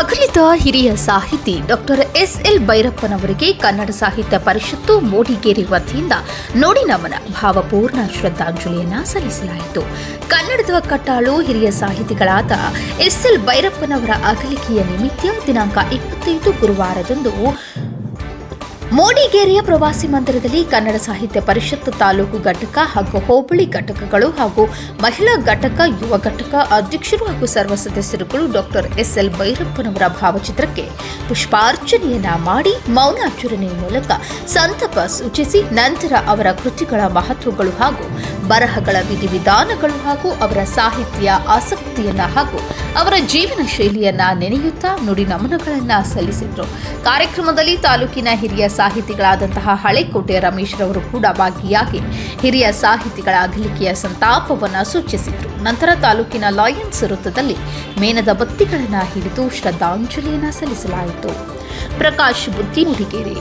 ಅಗಲಿದ ಹಿರಿಯ ಸಾಹಿತಿ ಡಾಕ್ಟರ್ ಎಸ್ ಎಲ್ ಭೈರಪ್ಪನವರಿಗೆ ಕನ್ನಡ ಸಾಹಿತ್ಯ ಪರಿಷತ್ತು ಮೂಡಿಗೇರಿ ವತಿಯಿಂದ ನೋಡಿ ನಮನ ಭಾವಪೂರ್ಣ ಶ್ರದ್ಧಾಂಜಲಿಯನ್ನು ಸಲ್ಲಿಸಲಾಯಿತು. ಕನ್ನಡದ ಕಟ್ಟಾಳು ಹಿರಿಯ ಸಾಹಿತಿಗಳಾದ ಎಸ್ ಎಲ್ ಭೈರಪ್ಪನವರ ಅಗಲಿಕೆಯ ನಿಮಿತ್ತ ದಿನಾಂಕ ಇಪ್ಪತ್ತೈದು ಗುರುವಾರದಂದು ಮೂಡಿಗೇರಿಯ ಪ್ರವಾಸಿ ಮಂದಿರದಲ್ಲಿ ಕನ್ನಡ ಸಾಹಿತ್ಯ ಪರಿಷತ್ ತಾಲೂಕು ಘಟಕ ಹಾಗೂ ಹೋಬಳಿ ಘಟಕಗಳು ಹಾಗೂ ಮಹಿಳಾ ಘಟಕ, ಯುವ ಘಟಕ ಅಧ್ಯಕ್ಷರು ಹಾಗೂ ಸರ್ವ ಸದಸ್ಯರುಗಳು ಡಾಕ್ಟರ್ ಎಸ್ ಎಲ್ ಭೈರಪ್ಪನವರ ಭಾವಚಿತ್ರಕ್ಕೆ ಪುಷ್ಪಾರ್ಚನೆಯನ್ನ ಮಾಡಿ ಮೌನಾಚರಣೆ ಮೂಲಕ ಸಂತಪ ಸೂಚಿಸಿ ನಂತರ ಅವರ ಕೃತಿಗಳ ಮಹತ್ವಗಳು ಹಾಗೂ ಬರಹಗಳ ವಿಧಿವಿಧಾನಗಳು ಹಾಗೂ ಅವರ ಸಾಹಿತ್ಯ ಆಸಕ್ತಿಯನ್ನ ಹಾಗೂ ಅವರ ಜೀವನ ಶೈಲಿಯನ್ನ ನೆನೆಯುತ್ತಾ ನುಡಿ ನಮನಗಳನ್ನ ಸಲ್ಲಿಸಿದ್ರು. ಕಾರ್ಯಕ್ರಮದಲ್ಲಿ ತಾಲೂಕಿನ ಹಿರಿಯ ಸಾಹಿತಿಗಳಾದಂತಹ ಹಳೆಕೋಟೆ ರಮೇಶ್ ರವರು ಕೂಡ ಭಾಗಿಯಾಗಿ ಹಿರಿಯ ಸಾಹಿತಿಗಳ ಅಗಲಿಕೆಯ ಸಂತಾಪವನ್ನು ಸೂಚಿಸಿದರು. ನಂತರ ತಾಲೂಕಿನ ಲಾಯನ್ಸ್ ವೃತ್ತದಲ್ಲಿ ಮೇನದ ಬತ್ತಿಗಳನ್ನು ಹಿಡಿದು ಶ್ರದ್ಧಾಂಜಲಿಯನ್ನು ಸಲ್ಲಿಸಲಾಯಿತು. ಪ್ರಕಾಶ್ ಬುದ್ಧಿ ಮುಡಿಗೇರಿ